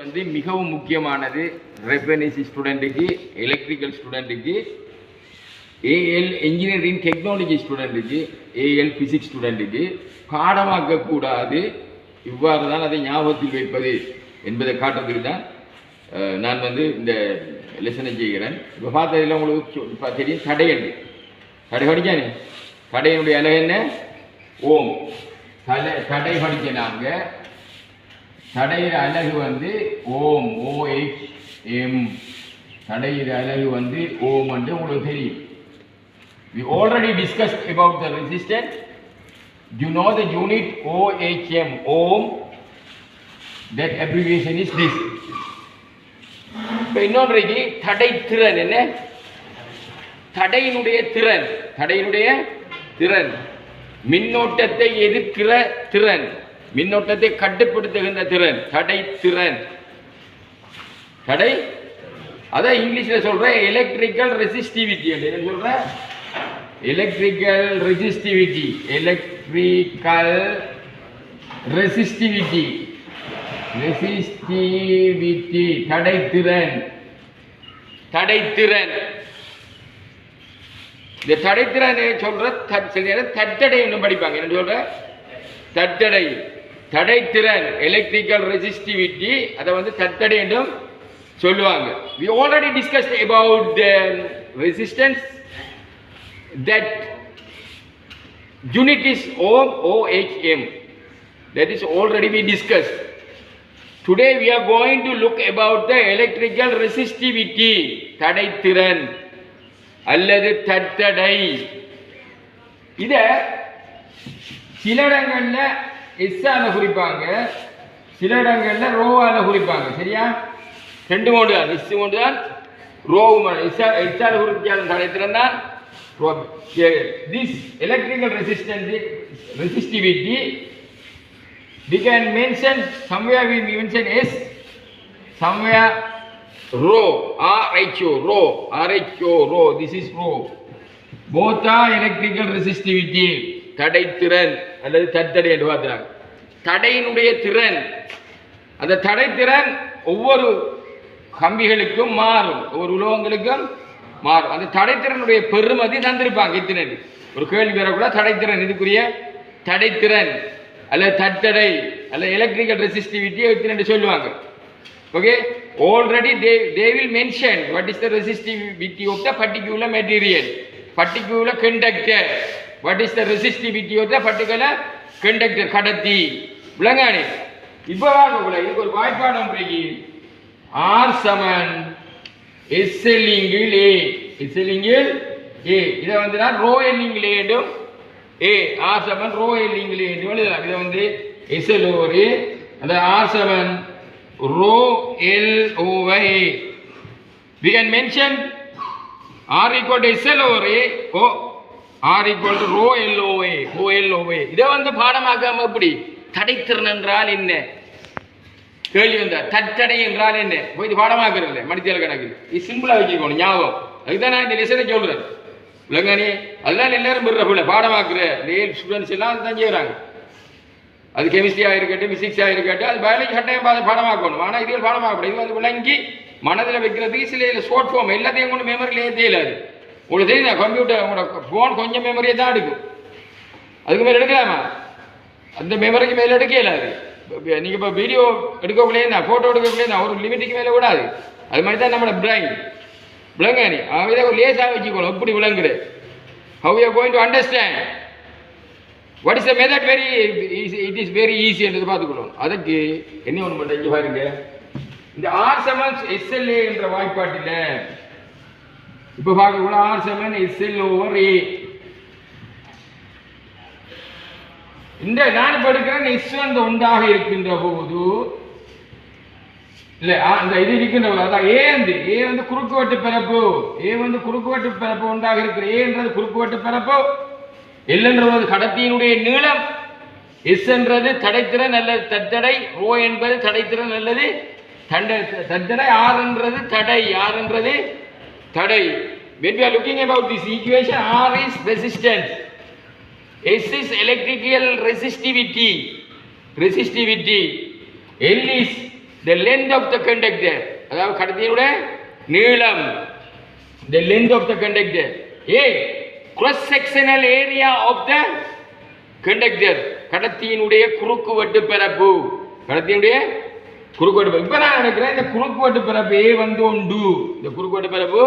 வந்து மிகவும் முக்கியமானது ரெஃபரன்சி ஸ்டூடெண்ட்டுக்கு எலக்ட்ரிக்கல் ஸ்டூடெண்ட்டுக்கு ஏஎல் இன்ஜினியரிங் டெக்னாலஜி ஸ்டூடெண்ட்டுக்கு ஏஎல் ஃபிசிக்ஸ் ஸ்டூடெண்ட்டுக்கு பாடமாக்கக்கூடாது. இவ்வாறு தான் அதை ஞாபகத்தில் வைப்பது என்பதை காட்டுறதுக்கு தான் நான் வந்து இந்த லெசனை செய்கிறேன். இப்போ பார்த்ததில் உங்களுக்கு தெரியும் தடை என்று தடை படிக்கானே தடையினுடைய அழகு என்ன? ஓம். தடை தடை படிக்க நாங்கள் தடையிற அலகு வந்து ஓம் ஓஹெச் எம் தடையிற அலகு வந்து ஓம் என்று உங்களுக்கு தெரியும். We already discussed about the resistance. You know the unit ohm ohm. That abbreviation is this. இப்போ இன்னொன்றைக்கு தடை திறன் என்ன? தடையினுடைய திறன். தடையினுடைய திறன். மின்னோட்டத்தை எதிர்க்கிற திறன். மின்னோட்டத்தை கட்டுப்படுத்துகின்ற திறன் தடை திறன். தடை? அதான் இங்கிலீஷ்ல சொல்றேன் எலக்ட்ரிக்கல் ரெசிஸ்டிவிட்டி என்ன சொல்றேன் electrical resistivity electrical resistivity resistivity தடைத்திறன் தடைத்திறன் இந்த தடைத்திறன் சொல்ற? தட்- சில நேரம் தட்டடை ஒன்று படிப்பாங்க. என்ன சொல்ற? தட்டடை. தடைத்திறன் எலக்ட்ரிக்கல் ரெசிஸ்டிவிட்டி அதை வந்து தத்தடை என்றும் சொல்லுவாங்க we already discuss about the resistance that unit is ohm O H M that is already we discussed today we are going to look about the electrical resistivity தடைத்திறன் அல்லது தட்டடை இதை சில இடங்களில் எஸ்ஸால குறிப்பாங்க. சில இடங்களில் ரோவால குறிப்பாங்க. சரியா? ரெண்டு மூன்று தான். எஸ் மூன்று தான் ரோவும் எஸ்ஸா எஸ்ஸால குறிப்பிச்சாலும் தடைத்திறன் தான் this electrical resistance resistivity we can mention somewhere we mention S somewhere rho RHO rho RHO rho. This is rho. Both are electrical resistivity. தடைத்திறன் அல்லது தட்டடை என்று பார்க்கிறாங்க தடையினுடைய திறன். அந்த தடைத்திறன் ஒவ்வொரு கம்பிகளுக்கும் மாறும். ஒவ்வொரு உலோகங்களுக்கும் மாறும். அந்த தடைத்திறனுடைய பெருமதி தந்திருப்பாங்க இத்தனை ஒரு கேள்வி வரக்கூட தடைத்திறன் இதுக்குரிய தடைத்திறன் அல்லது தட்டடை அல்ல எலக்ட்ரிக்கல் ரெசிஸ்டிவிட்டி இத்தனை சொல்லுவாங்க. Okay already they they will mention what is the resistivity of the particular material particular conductor what is the resistivity of the particular conductor கடத்தி. விளங்கானே. இப்போ வாங்கக்கூட இதுக்கு ஒரு வாய்ப்பாடம் பிறகு ஆர் சமன். எஸ்எல்லிங்கில் ஏ எஸ்எல்லிங்கில் ஏ இதை வந்து நான் ரோ எல்லிங்கில் ஏண்டும் ஏ ஆர் செவன் ரோ எல்லிங்கில் ஏண்டும் எழுதலாம். இதை வந்து எஸ்எல் ஓவர் ஏ அந்த R seven rho L over A we can mention R equal to sl over a. o R to to rho over ஓ rho இதை வந்து பாடமாக்காம எப்படி? தடைத்திறன் என்றால் என்ன? கேள்வி வந்தார். தட்டடை என்றால் என்ன? போய் இது பாடமாக்குறது மணித்தேல் கணக்கு இது சிம்பிளா வச்சுக்கணும் ஞாபகம். அதுதான் நான் இந்த லெசனை சொல்றேன். விளங்கானே அதெல்லாம் எல்லாரும் பெற பிள்ளை. பாடமாக்குற நேர் ஸ்டூடெண்ட்ஸ் எல்லாம் அதுதான் செய்கிறாங்க அது கெமிஸ்ட்ரியாக இருக்கட்டும் பிசிக்ஸாக இருக்கட்டும் அது பயாலஜி கட்டாயம் பார்த்து பாடமாக்கணும். ஆனால் இதுகள் பாடமாக்கணும் இது வந்து விளங்கி மனதில் வைக்கிறதுக்கு சில இதில் ஃபார்ம் எல்லாத்தையும் கொண்டு மெமரியில் ஏற்றே இல்லாது உங்களுக்கு தெரியுதா கம்ப்யூட்டர் உங்களோட ஃபோன் கொஞ்சம் மெமரியை தான் எடுக்கும். அதுக்கு மேலே எடுக்கலாமா? அந்த மெமரிக்கு மேலே எடுக்கல அது. நீங்கள் இப்போ வீடியோ எடுக்கக்குள்ளே தான் ஃபோட்டோ எடுக்கக்குள்ளே தான் ஒரு லிமிட்டுக்கு மேலே விடாது. அது மாதிரி தான் நம்மளோட பிரைன் விளங்க நீ. அவன் இதை லேசாக வச்சுக்கணும் எப்படி விளங்குது? How you going to understand what is the method very it is very easy என்றது பார்த்துக்கணும் அதுக்கு என்ன ஒன்று பண்ணுறீங்க இங்கே பாருங்க. இந்த ஆர் செவன்ஸ் எஸ்எல்ஏ என்ற வாய்ப்பாட்டில் இப்போ பார்க்கக்கூட R seven SL over A இந்த நான் படுக்கிறேன் இஸ் வந்து உண்டாக இருக்கின்ற போது இல்ல ஆ, இது இருக்கின்ற போது அதான் ஏ வந்து ஏ வந்து குறுக்குவெட்டு பிறப்பு. ஏ வந்து குறுக்குவெட்டு பிறப்பு உண்டாக இருக்கிற ஏ என்றது குறுக்குவெட்டு பிறப்பு. எல் என்றது கடத்தியினுடைய நீளம். எஸ் என்றது தடைத்திறன் அல்லது தத்தடை. ரோ என்பது தடைத்திறன் அல்லது தண்டை தத்தடை. ஆர் என்றது தடை. ஆர் என்றது Thirdly, when we are looking about this equation r is resistance s is electrical resistivity resistivity l is the length of the conductor அதாவது கடத்தியினுடைய நீளம் the length of the conductor a cross sectional area of the conductor கடத்தியினுடைய குறுக்கு வெட்டு பரப்பு கடத்தியினுடைய குறுக்கோட்டு இப்போ இப்ப நான் நினைக்கிறேன் இந்த குறுக்கோட்டு பிறப்பு ஏ வந்து உண்டு இந்த குறுக்கோட்டு பிறப்பு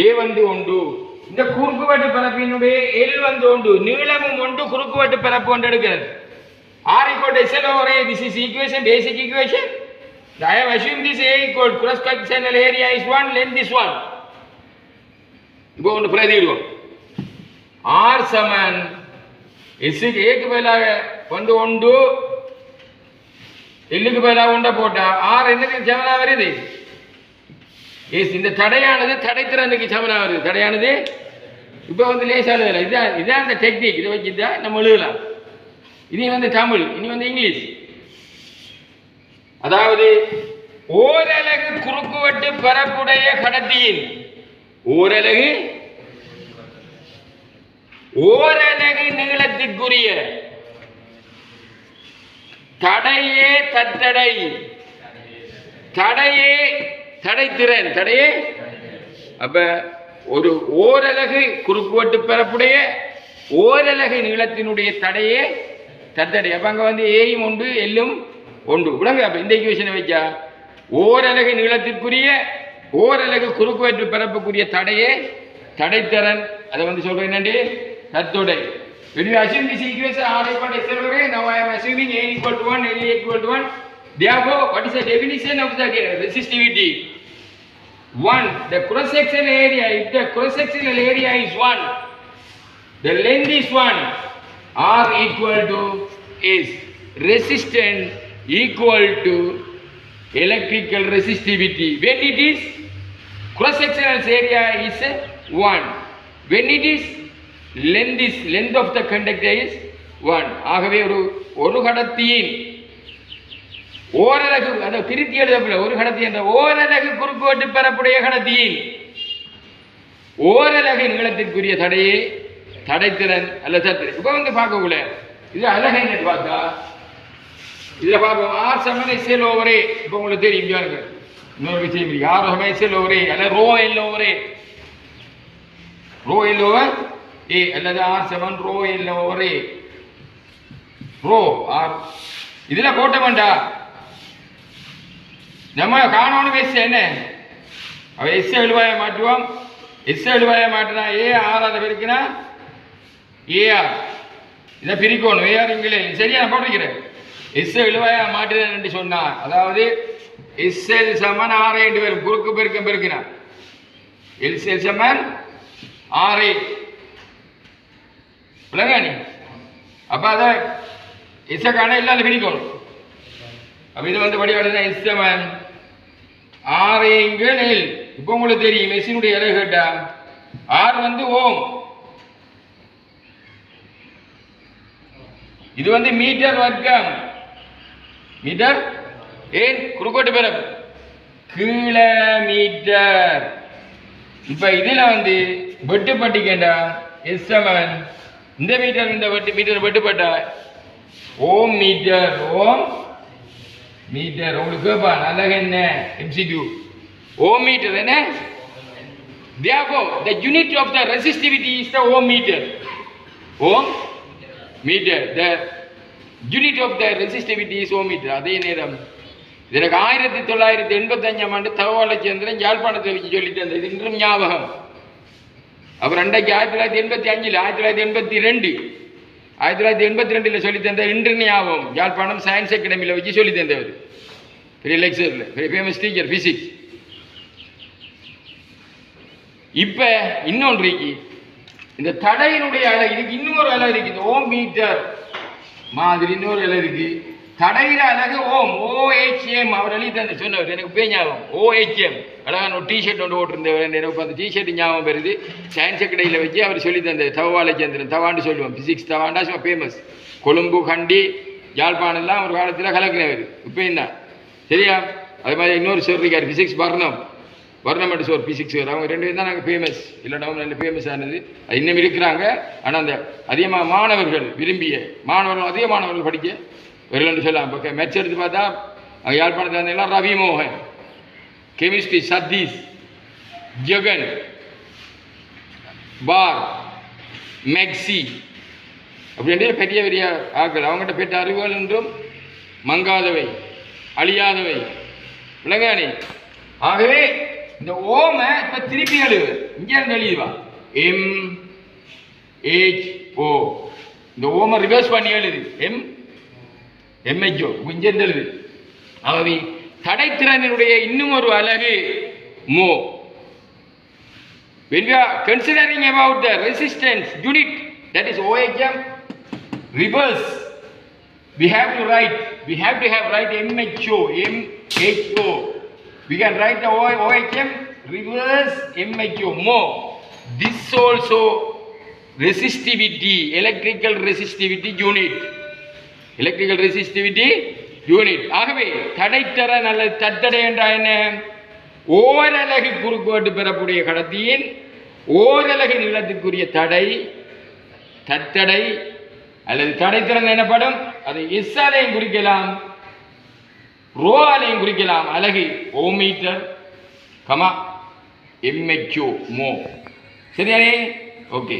ஏ வந்து உண்டு இந்த குறுக்கு பிறப்பினுடைய எல் வந்து உண்டு நீளமும் உண்டு குறுக்கு பிறப்பு ஒன்று எடுக்கிறது R equal to SL over A. This is equation, basic equation. I have assumed this A equal cross sectional area is 1, length is 1. இப்போ ஒன்று பிரதிடுவோம் ஆர் சமன் எஸ்ஸுக்கு ஏக்கு பதிலாக வந்து ஒன்று எல்லுக்கு பதிலாக உண்டை போட்டா ஆறு என்னது சமனா வருது? எஸ் இந்த தடையானது தடைத்திறனுக்கு சமனா வருது. தடையானது? இப்போ வந்து லேசாக எழுதலாம் இதான் இதான் அந்த டெக்னிக் இதை வச்சு தான் நம்ம எழுதலாம். இனி வந்து தமிழ் இனி வந்து இங்கிலீஷ். அதாவது ஓரலகு குறுக்குவெட்டு பரப்புடைய கடத்தியின் ஓரலகு ஓரலகு நீளத்திற்குரிய தடையே தத்தடை தடையே தடைத்திறன். தடையே. அப்ப ஒரு ஓரலகு குறுக்குவட்டு பிறப்புடைய ஓரலகு நீளத்தினுடைய தடையே தத்தடை அப்ப அங்க வந்து ஏயும் உண்டு எல்லும் உண்டு. விடங்க அப்ப இந்த ஈக்குவேஷனை வைக்கா ஓரலகு நீளத்திற்குரிய ஓரலகு குறுக்குவெட்டு பரப்புக்குரிய தடையே தடைத்திறன். அதை வந்து சொல்றேன் என்னண்டு? தத்துடை When you assume this equation R equal to over A, now I am assuming A equal to 1, L equal to 1. Therefore, what is the definition of the resistivity? 1. The cross-sectional area, if the cross-sectional area is 1, the length is 1, R equal to is resistance equal to electrical resistivity. When it is cross-sectional area is 1. When it is length is length of the conductor is one ஆகவே ஒரு ஒரு கடத்தியின் ஓரலகு அந்த திருத்தி எழுதப்பட ஒரு கடத்தி என்ற ஓரலகு குறுக்குவெட்டு பெறக்கூடிய கடத்தியின் ஓரலகு நீளத்திற்குரிய தடையே தடைத்திறன் அல்ல சத்திரன். இப்போ வந்து பார்க்கக்கூட இது அழகை பார்த்தா இதில் பார்ப்போம் ஆர் சமன் செல் ஓவரே. இப்போ உங்களுக்கு தெரியும் பாருங்க. இன்னொரு விஷயம் ஆர் சமன் செல் ஓவரே. அல்ல ரோ எல் ஓவரே. ரோ எல் ஓவர் அல்லது ஆர் செவன் ரோ இல்லை ஓவர் ரோ ஆர். இதில் போட்ட வேண்டா. நம்ம காணணும் எஸ் என்ன? அவ எஸ் எழுவாய மாட்டுவோம் எஸ் எழுவாய மாட்டினா ஏ ஆர் அதை பிரிக்கினா ஏஆர் இதை பிரிக்கணும். ஏஆர் இங்கிலே. சரியா நான் போட்டிருக்கிறேன் எஸ் எழுவாய மாட்டுறேன் சொன்னா அதாவது எஸ்எல் சமன் ஆர் என்று வரும் குறுக்கு பெருக்கம் பெருக்கினா எல்செல் சமன் ஆறு விளங்கா அப்போ அதை எஸ்ஸை காண இல்லாத பிரிக்கணும் அப்போ இது வந்து படி எஸ் செவன் ஆறுங்கள் இப்போ உங்களுக்கு தெரியும் மெஷினுடைய இலை கேட்டா ஆர் வந்து ஓம் இது வந்து மீட்டர் வர்க்கம் மீட்டர் ஏன் குறுக்கோட்டு பிறப்பு மீட்டர் இப்ப இதுல வந்து வெட்டு பட்டிக்கண்டா எஸ் செவன் இந்த மீட்டர் இந்த வெட்டு மீட்டர் வெட்டுப்பட்ட ஓம் மீட்டர் ஓம் மீட்டர் உங்களுக்கு கேட்பான் நல்லக என்ன? எம்சிக்யூ ஓம் மீட்டர் என்ன? Therefore the unit of the resistivity is the ohm meter. Ohm meter. The unit of the resistivity is ohm meter. அதே நேரம். இது எனக்கு ஆயிரத்தி தொள்ளாயிரத்தி எண்பத்தஞ்சாம் ஆண்டு தகவலச்சந்திரன் யாழ்ப்பாணத்தை வச்சு சொல்லிட்டு இருந்தது இன்றும் ஞாபகம். அப்புறம் ரெண்டாயிரத்தி ஆயிரத்தி தொள்ளாயிரத்தி எண்பத்தி அஞ்சில் ஆயிரத்தி தொள்ளாயிரத்தி எண்பத்தி ரெண்டு ஆயிரத்தி தொள்ளாயிரத்தி எண்பத்தி ரெண்டில் சொல்லி தந்த இன்று ஞாபகம் யாழ்ப்பாணம் சயின்ஸ் அகாடமியில் வச்சு சொல்லி தந்தவர் பெரிய லெக்சரில் பெரிய ஃபேமஸ் டீச்சர் ஃபிசிக்ஸ் இப்போ இன்னொன்றைக்கு இந்த தடையினுடைய அலை இதுக்கு இன்னொரு அலை இருக்குது ஓம் மீட்டர் மாதிரி இன்னொரு அளவு இருக்குது தடையில அழகு ஓம் ஓஹெச்எம் அவர் எழுதி சொன்னவர். எனக்கு பேர் ஞாபகம். ஓஹெச்எம் அழகான ஒரு டிஷர்ட் ஒன்று போட்டிருந்தவர். எனக்கு அந்த டிஷர்ட் ஞாபகம் வருது. சயின்ஸ் கடையில் வச்சு அவர் சொல்லி தந்தார் தவாலச்சந்திரன் தவாண்டு சொல்லுவோம். பிசிக்ஸ் தவாண்டா சும்மா ஃபேமஸ் கொழும்பு கண்டி யாழ்ப்பாணம்லாம் ஒரு காலத்தில் கலக்கினவர். இப்போ தான் சரியா? அது மாதிரி இன்னொரு சார் இருக்கார் பிசிக்ஸ் வர்ணம் வர்ணம் மட்டும் சார் பிசிக்ஸ் அவங்க ரெண்டு பேரும் தான் நாங்கள் ஃபேமஸ் இல்லை டவுன் நல்ல ஃபேமஸ் ஆனது. அது இன்னும் இருக்கிறாங்க. ஆனால் அந்த அதிகமாக மாணவர்கள் விரும்பிய மாணவர்கள் அதிக மாணவர்கள் படிக்க வரலன்னு சொல்லலாம் இப்போ மேட்ச் எடுத்து பார்த்தா அங்க யாழ்ப்பாணத்தில் வந்தீங்கன்னா ரவி மோகன் கெமிஸ்ட்ரி சதீஷ் ஜெகன் பார் மெக்ஸி அப்படின்ற பெரிய பெரிய ஆக்கள் அவங்ககிட்ட பெற்ற அறிவுகள் என்றும் மங்காதவை அழியாதவை. விளங்காணி ஆகவே இந்த ஓம இப்போ திருப்பி எழுது. இங்கே இருந்து எழுதுவா எம் ஏஜ் ஓ இந்த ஓம ரிவர்ஸ் பண்ணி எழுது. எம் எம்ஹெச்ஓ இங்கே இருந்து எழுது ஆகவே தடைத்திறனினுடைய இன்னும் ஒரு அழகு மோ when we are considering about the resistance unit that is OHM reverse we have to write we have to have write MHO MHO we can write the O- OHM reverse MHO more this also resistivity electrical resistivity unit Electrical resistivity unit ஆகவே தடைத்தரன் அல்லது தத்தடை என்றால் என்ன? ஓரலகு குறுக்குவெட்டு பெறக்கூடிய கடத்தியின் ஓரலகு நீளத்துக்குரிய தடை தத்தடை அல்லது தடைத்திறன் எனப்படும் அது எஸ் ஆலையும் குறிக்கலாம் ரோ ஆலையும் குறிக்கலாம். அலகு ஓமீட்டர் கமா எம்எச்ஓ மோ. சரியானே ஓகே